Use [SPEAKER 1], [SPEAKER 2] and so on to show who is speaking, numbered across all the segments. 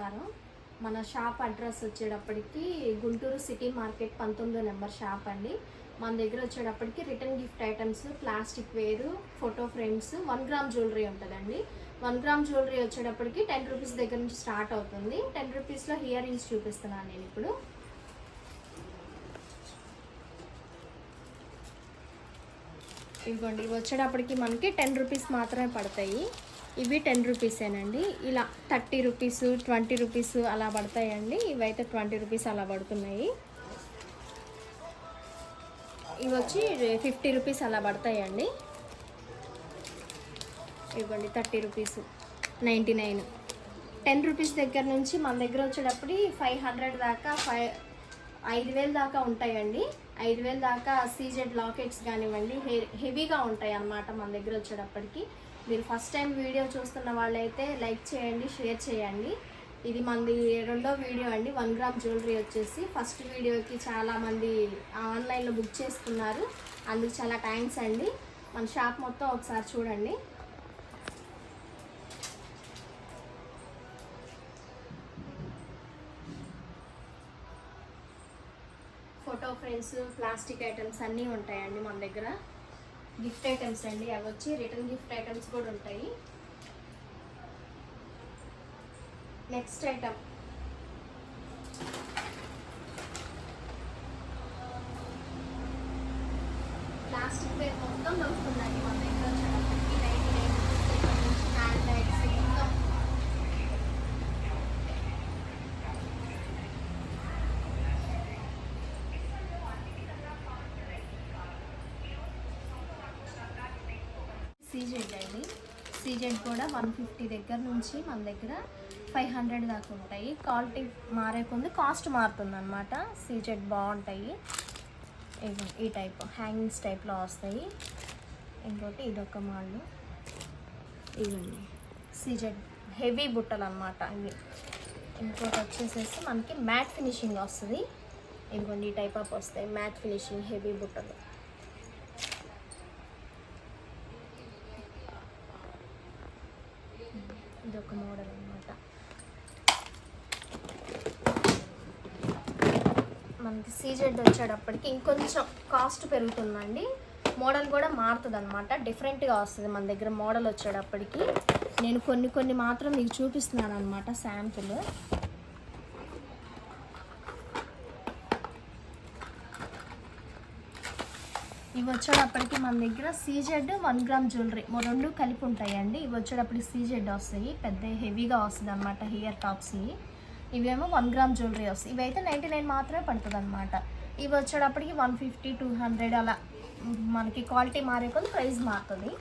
[SPEAKER 1] నమస్కారం. మన shop address వచ్చేటప్పటికి గుంటూరు సిటీ మార్కెట్ పంతొమ్మిదో నెంబర్ షాప్ అండి. మన దగ్గర వచ్చేటప్పటికి రిటర్న్ గిఫ్ట్ ఐటమ్స్ ప్లాస్టిక్ వేరు photo frames one gram jewellery ఉంటుందండి. వన్ గ్రామ్ జ్యువెలరీ వచ్చేటప్పటికి టెన్ రూపీస్ దగ్గర నుంచి స్టార్ట్ అవుతుంది. టెన్ రూపీస్లో ఇయర్ రింగ్స్ చూపిస్తున్నాను నేను ఇప్పుడు. ఇవ్వండి ఇవి వచ్చేటప్పటికి మనకి టెన్ రూపీస్ మాత్రమే పడతాయి. ఇవి టెన్ రూపీసేనండి. ఇలా థర్టీ రూపీస్ ట్వంటీ రూపీస్ అలా పడతాయండి. ఇవైతే ట్వంటీ రూపీస్ అలా పడుతున్నాయి. ఇవి వచ్చి ఫిఫ్టీ రూపీస్ అలా పడతాయండి. ఇవ్వండి thirty rupees ninety nine. Ten rupees దగ్గర నుంచి మన దగ్గర వచ్చేటప్పుడు ఫైవ్ హండ్రెడ్ దాకా ఫైవ్ ఐదు వేలు దాకా ఉంటాయండి. ఐదు వేల దాకా సీజెడ్ లాకెట్స్ కానివ్వండి హె హెవీగా ఉంటాయి అన్నమాట మన దగ్గర వచ్చేటప్పటికి. మీరు ఫస్ట్ టైం వీడియో చూస్తున్న వాళ్ళైతే లైక్ చేయండి షేర్ చేయండి. ఇది మనది రెండో వీడియో అండి వన్ గ్రామ్ జ్యువెలరీ వచ్చేసి. ఫస్ట్ వీడియోకి చాలామంది ఆన్లైన్లో బుక్ చేసుకున్నారు. అందుకు చాలా థ్యాంక్స్ అండి. మన షాప్ మొత్తం ఒకసారి చూడండి. ఫోటో ఫ్రేమ్స్ ప్లాస్టిక్ ఐటమ్స్ అన్నీ ఉంటాయండి మన దగ్గర. గిఫ్ట్ ఐటమ్స్ అండి. అవి వచ్చి రిటర్న్ గిఫ్ట్ ఐటమ్స్ కూడా ఉంటాయి. Next item. ప్లాస్టిక్ వేర్ మొత్తం దొరుకుతుందండి మన దగ్గర వచ్చేటప్పటికి నైన్టీ నైన్ హ్యాండ్ బ్యాగ్స్ మొత్తం సీజెడ్ అండి సీజెడ్ కూడా వన్ ఫిఫ్టీ దగ్గర నుంచి మన దగ్గర ఫైవ్ హండ్రెడ్ దాకా ఉంటాయి. క్వాలిటీ మారే కొంది కాస్ట్ మారుతుంది అనమాట సీజెడ్ బాగుంటాయి. ఈ టైప్ హ్యాంగింగ్స్ టైప్లో వస్తాయి. ఇంకోటి ఇదొక మాళ్ళు ఇవండి సీజెడ్ హెవీ బుట్టలు అనమాట ఇవి. ఇంకోటి వచ్చేసేసి మనకి మ్యాట్ ఫినిషింగ్ వస్తుంది. ఇంకోటి ఈ టైప్ ఆఫ్ వస్తాయి. మ్యాట్ ఫినిషింగ్ హెవీ బుట్టలు. ఇది ఒక మోడల్ అనమాట మనకి సీజెడ్ వచ్చేటప్పటికి ఇంకొంచెం కాస్ట్ పెరుగుతుందండి. మోడల్ కూడా మారుతుంది అనమాట డిఫరెంట్గా వస్తుంది మన దగ్గర మోడల్ వచ్చేటప్పటికి. నేను కొన్ని కొన్ని మాత్రం మీకు చూపిస్తున్నాను అనమాట శాంపుల్. ఇవి వచ్చేటప్పటికి మన దగ్గర సీజెడ్ వన్ గ్రామ్ జ్యువెలరీ. రెండు కలిపి ఉంటాయండి. ఇవి వచ్చేటప్పటికి సీజెడ్ వస్తాయి. పెద్ద హెవీగా వస్తుంది అనమాట హియర్ టాప్స్ ఇవేమో వన్ గ్రామ్ జ్యువెలరీ వస్తాయి. ఇవి అయితే నైంటీ నైన్ మాత్రమే పడుతుంది అనమాట ఇవి వచ్చేటప్పటికి వన్ ఫిఫ్టీ టూ హండ్రెడ్ అలా మనకి క్వాలిటీ మారే కొద్ది ప్రైస్ మారుతుంది.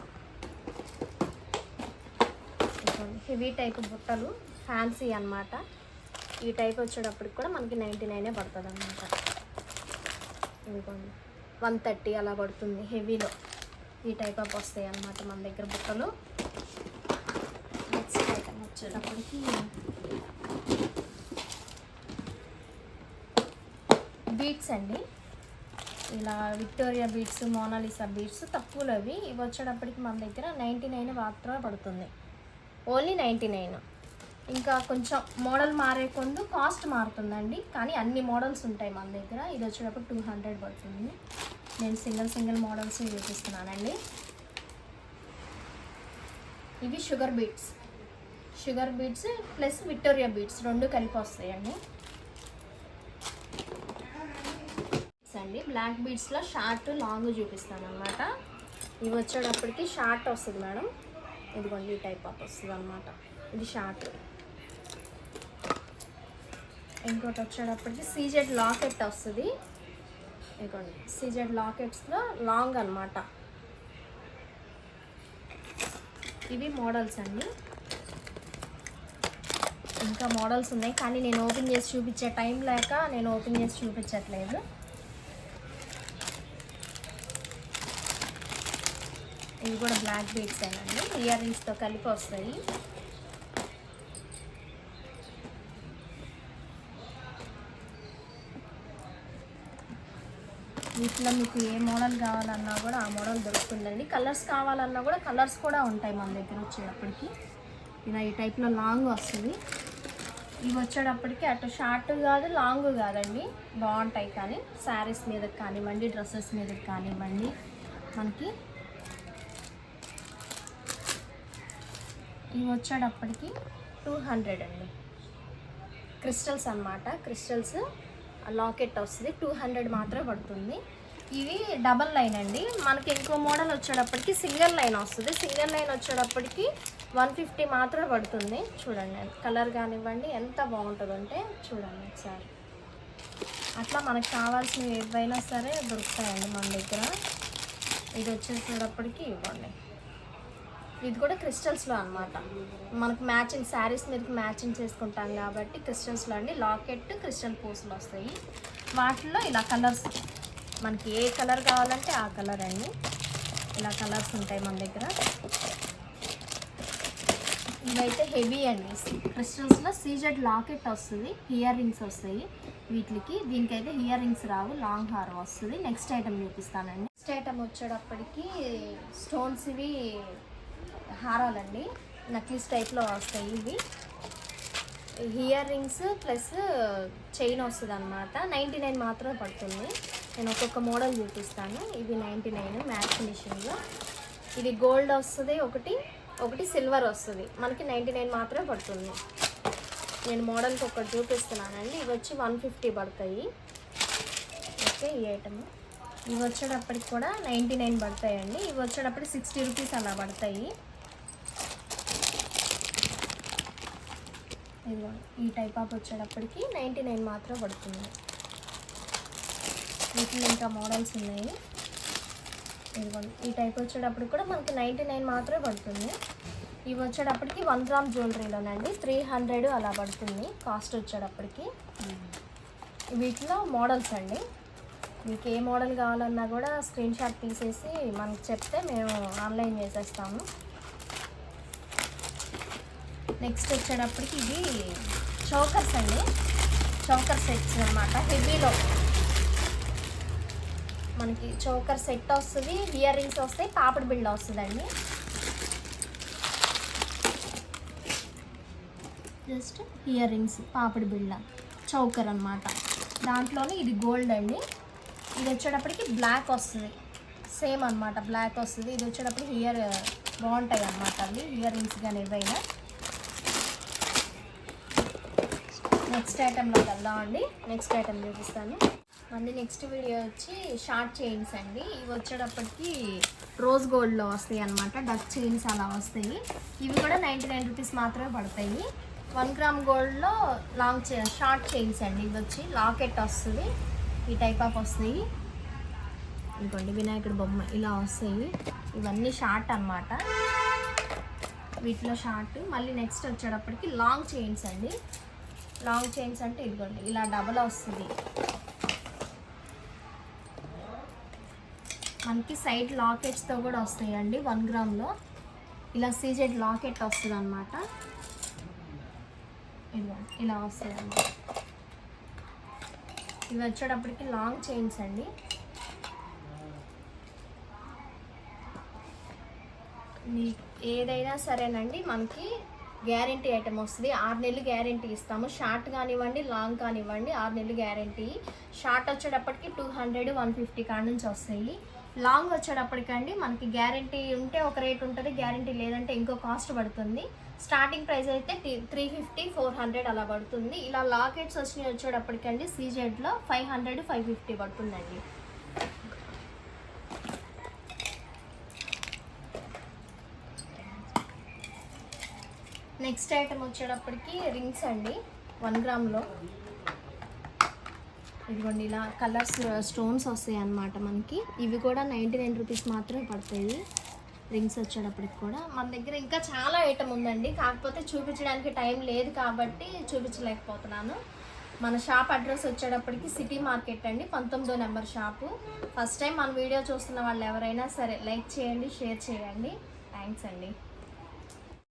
[SPEAKER 1] హెవీ టైప్ బుట్టలు. ఫ్యాన్సీ అన్నమాట. ఈ టైప్ వచ్చేటప్పటికి కూడా మనకి నైంటీ నైనే పడుతుంది అనమాట ఇదిగోండి. వన్ థర్టీ అలా పడుతుంది హెవీలో. ఈ టైప్ ఆఫ్ వస్తాయి అన్నమాట మన దగ్గర బుట్టలు. నెక్స్ట్ ఐటమ్ వచ్చేటప్పటికి బీట్స్ అండి. ఇలా విక్టోరియా బీట్స్ మోనాలిసా బీట్స్ తక్కువలో అవి. ఇవి వచ్చేటప్పటికి మన దగ్గర నైంటీ నైన్ మాత్రమే పడుతుంది. ఓన్లీ నైంటీ నైన్ ఇంకా కొంచెం మోడల్ మారే కొందు కాస్ట్ మారుతుందండి. కానీ అన్ని మోడల్స్ ఉంటాయి మన దగ్గర. ఇది వచ్చేటప్పుడు టూ హండ్రెడ్ పడుతుంది. నేను సింగిల్ సింగిల్ మోడల్స్ చూపిస్తున్నానండి. ఇవి sugar beads. Sugar beads plus Victoria beads రెండు కలిపి వస్తాయండి. అండి బ్లాక్ బీట్స్లో షార్ట్ లాంగ్ చూపిస్తాను అనమాట ఇవి వచ్చేటప్పటికి షార్ట్ వస్తుంది మేడం. ఇదిగోండి ఈ టైప్ ఆఫ్ వస్తుంది అనమాట ఇది షార్ట్. ఇంకోటి వచ్చేటప్పటికి సీజెడ్ లాకెట్ వస్తుంది. ఇదిగోండి సీజెడ్ లాకెట్స్లో లాంగ్ అనమాట ఇవి మోడల్స్ అండి. ఇంకా మోడల్స్ ఉన్నాయి కానీ నేను ఓపెన్ చేసి చూపించే టైం లేక నేను ఓపెన్ చేసి చూపించట్లేదు. ఇవి కూడా బ్లాక్ బీడ్స్ అండి ఇయర్ రింగ్స్తో కలిపి వస్తాయి. వీటిలో మీకు ఏ మోడల్ కావాలన్నా కూడా ఆ మోడల్ దొరుకుతుందండి. కలర్స్ కావాలన్నా కూడా కలర్స్ కూడా ఉంటాయి మన దగ్గర వచ్చేటప్పటికి. ఇలా ఈ టైప్లో లాంగ్ వస్తుంది. ఇవి వచ్చేటప్పటికి అటు షార్ట్ కాదు లాంగ్ కాదండి. బాగుంటాయి కానీ శారీస్ మీదకి కానివ్వండి డ్రెస్సెస్ మీదకి కానివ్వండి మనకి ఇవి వచ్చేటప్పటికి టూ హండ్రెడ్ అండి. క్రిస్టల్స్ అన్నమాట. క్రిస్టల్స్ లాకెట్ వస్తుంది. టూ హండ్రెడ్ మాత్రమే పడుతుంది. ఇవి డబల్ లైన్ అండి. మనకి ఇంకో మోడల్ వచ్చేటప్పటికి సింగిల్ లైన్ వస్తుంది. సింగిల్ లైన్ వచ్చేటప్పటికి వన్ ఫిఫ్టీ మాత్రమే పడుతుంది. చూడండి కలర్ కానివ్వండి ఎంత బాగుంటుందంటే చూడండి ఒకసారి. అట్లా మనకు కావాల్సినవి ఏవైనా సరే దొరుకుతాయండి మన దగ్గర. ఇది వచ్చేసేటప్పటికి ఇవ్వండి. ఇది కూడా క్రిస్టల్స్లో అనమాట మనకు మ్యాచింగ్ శారీస్ మీదకి మ్యాచింగ్ చేసుకుంటాం కాబట్టి క్రిస్టల్స్లో అండి. లాకెట్ క్రిస్టల్ పూసలు వస్తాయి. వాటిలో ఇలా కలర్స్ మనకి ఏ కలర్ కావాలంటే ఆ కలర్ అండి. ఇలా కలర్స్ ఉంటాయి మన దగ్గర. ఇవైతే హెవీ అండి. క్రిస్టల్స్లో సీజెడ్ లాకెట్ వస్తుంది ఇయర్ రింగ్స్ వస్తాయి వీటికి. దీనికైతే ఇయర్ రింగ్స్ రావు లాంగ్ హార్ వస్తుంది. నెక్స్ట్ ఐటమ్ చూపిస్తానండి. నెక్స్ట్ ఐటమ్ వచ్చేటప్పటికి స్టోన్స్ ఇవి హారాలండి. నక్లీస్ టైప్లో వస్తాయి ఇవి. ఇయర్ రింగ్స్ ప్లస్ చైన్ వస్తుంది అనమాట నైంటీ నైన్ మాత్రమే పడుతుంది. నేను ఒక్కొక్క మోడల్ చూపిస్తాను. ఇది నైంటీ నైన్ మ్యాచ్ మిషన్లో ఇది గోల్డ్ వస్తుంది ఒకటి ఒకటి సిల్వర్ వస్తుంది. మనకి నైంటీ నైన్ మాత్రమే పడుతుంది. నేను మోడల్కి ఒకటి చూపిస్తున్నానండి. ఇవి వచ్చి వన్ ఫిఫ్టీ పడతాయి. ఓకే ఈ ఐటమ్ ఇవి వచ్చేటప్పటికి కూడా నైంటీ నైన్ పడతాయండి. ఇవి వచ్చేటప్పటికి సిక్స్టీ రూపీస్ అలా పడతాయి. ఇదిగో ఈ టైప్ ఆఫ్ వచ్చేటప్పటికి నైంటీ నైన్ మాత్రం పడుతుంది. వీటిలో ఇంకా మోడల్స్ ఉన్నాయి. ఇదిగోండి ఈ టైప్ వచ్చేటప్పటికి కూడా మనకి నైంటీ నైన్ మాత్రమే పడుతుంది. ఇవి వచ్చేటప్పటికి వన్ గ్రామ్ జ్యువెలరీలోనండి త్రీ హండ్రెడ్ అలా పడుతుంది కాస్ట్ వచ్చేటప్పటికి. వీటిలో మోడల్స్ అండి. మీకు ఏ మోడల్ కావాలన్నా కూడా స్క్రీన్ షాట్ తీసేసి మనకు చెప్తే మేము ఆన్లైన్ చేసేస్తాము. నెక్స్ట్ వచ్చేటప్పటికి ఇది చౌకర్స్ అండి. చౌకర్ సెట్స్ అనమాట హెవీలో మనకి చౌకర్ సెట్ వస్తుంది ఇయర్ రింగ్స్ వస్తాయి పాపడి బిళ్ళ వస్తుందండి. జస్ట్ ఇయర్ రింగ్స్ పాపడి బిళ్ళ చౌకర్ అనమాట దాంట్లోనే ఇది గోల్డ్ అండి. ఇది వచ్చేటప్పటికి బ్లాక్ వస్తుంది. సేమ్ అన్నమాట బ్లాక్ వస్తుంది. ఇది వచ్చేటప్పటికి ఇయర్ బాగుంటాయి అన్నమాట అవి ఇయర్ రింగ్స్ కానీ ఏవైనా. నెక్స్ట్ ఐటెంలోకి వెళ్దామండి. నెక్స్ట్ ఐటెం చూపిస్తాను. మళ్ళీ నెక్స్ట్ వీడియో వచ్చి షార్ట్ చైన్స్ అండి. ఇవి వచ్చేటప్పటికి రోజ్ గోల్డ్లో వస్తాయి అనమాట డక్ చైన్స్ అలా వస్తాయి. ఇవి కూడా నైంటీ నైన్ రూపీస్ మాత్రమే పడతాయి. వన్ గ్రామ్ గోల్డ్లో లాంగ్ చే షార్ట్ చైన్స్ అండి. ఇవి వచ్చి లాకెట్ వస్తుంది. ఈ టైప్ ఆఫ్ వస్తాయి. ఇంకోండి వినాయకుడి బొమ్మ ఇలా వస్తాయి. ఇవన్నీ షార్ట్ అన్నమాట. వీటిలో షార్ట్ మళ్ళీ నెక్స్ట్ వచ్చేటప్పటికి లాంగ్ చైన్స్ అండి. లాంగ్ చైన్స్ అంటే ఇదిగోండి ఇలా డబల్ వస్తుంది. మనకి సైడ్ లాకెట్స్తో కూడా వస్తాయండి వన్ గ్రామ్లో ఇలా సీజెడ్ లాకెట్ వస్తుంది అనమాట ఇలా వస్తుంది అన్నమాట ఇవి వచ్చేటప్పటికి లాంగ్ చైన్స్ అండి. మీ ఏదైనా సరేనండి మనకి గ్యారంటీ ఐటమ్ వస్తుంది. ఆరు నెలలు గ్యారంటీ ఇస్తాము. షార్ట్ కానివ్వండి లాంగ్ కానివ్వండి ఆరు నెలలు గ్యారంటీ. షార్ట్ వచ్చేటప్పటికి టూ హండ్రెడ్ వన్ ఫిఫ్టీ కాడ నుంచి వస్తాయి. లాంగ్ వచ్చేటప్పటికండి మనకి గ్యారంటీ ఉంటే ఒక రేట్ ఉంటుంది. గ్యారంటీ లేదంటే ఇంకో కాస్ట్ పడుతుంది. స్టార్టింగ్ ప్రైస్ అయితే త్రీ ఫిఫ్టీ ఫోర్ హండ్రెడ్ అలా పడుతుంది. ఇలా లాకెట్స్ వచ్చినాయి వచ్చేటప్పటికండి సీజెడ్లో ఫైవ్ హండ్రెడ్ ఫైవ్ ఫిఫ్టీ పడుతుందండి. నెక్స్ట్ ఐటమ్ వచ్చేటప్పటికి రింగ్స్ అండి. వన్ గ్రామ్లో. ఇదిగోండి ఇలా కలర్స్ స్టోన్స్ వస్తాయి అన్నమాట మనకి. ఇవి కూడా నైంటీ నైన్ రూపీస్ మాత్రమే పడతాయి. రింగ్స్ వచ్చేటప్పటికి కూడా. మన దగ్గర ఇంకా చాలా ఐటమ్ ఉందండి. కాకపోతే చూపించడానికి టైం లేదు కాబట్టి చూపించలేకపోతున్నాను. మన షాప్ అడ్రస్ వచ్చేటప్పటికి సిటీ మార్కెట్ అండి. పంతొమ్మిదో నెంబర్ షాపు. ఫస్ట్ టైం మన వీడియో చూస్తున్న వాళ్ళు ఎవరైనా సరే లైక్ చేయండి షేర్ చేయండి. థ్యాంక్స్ అండి.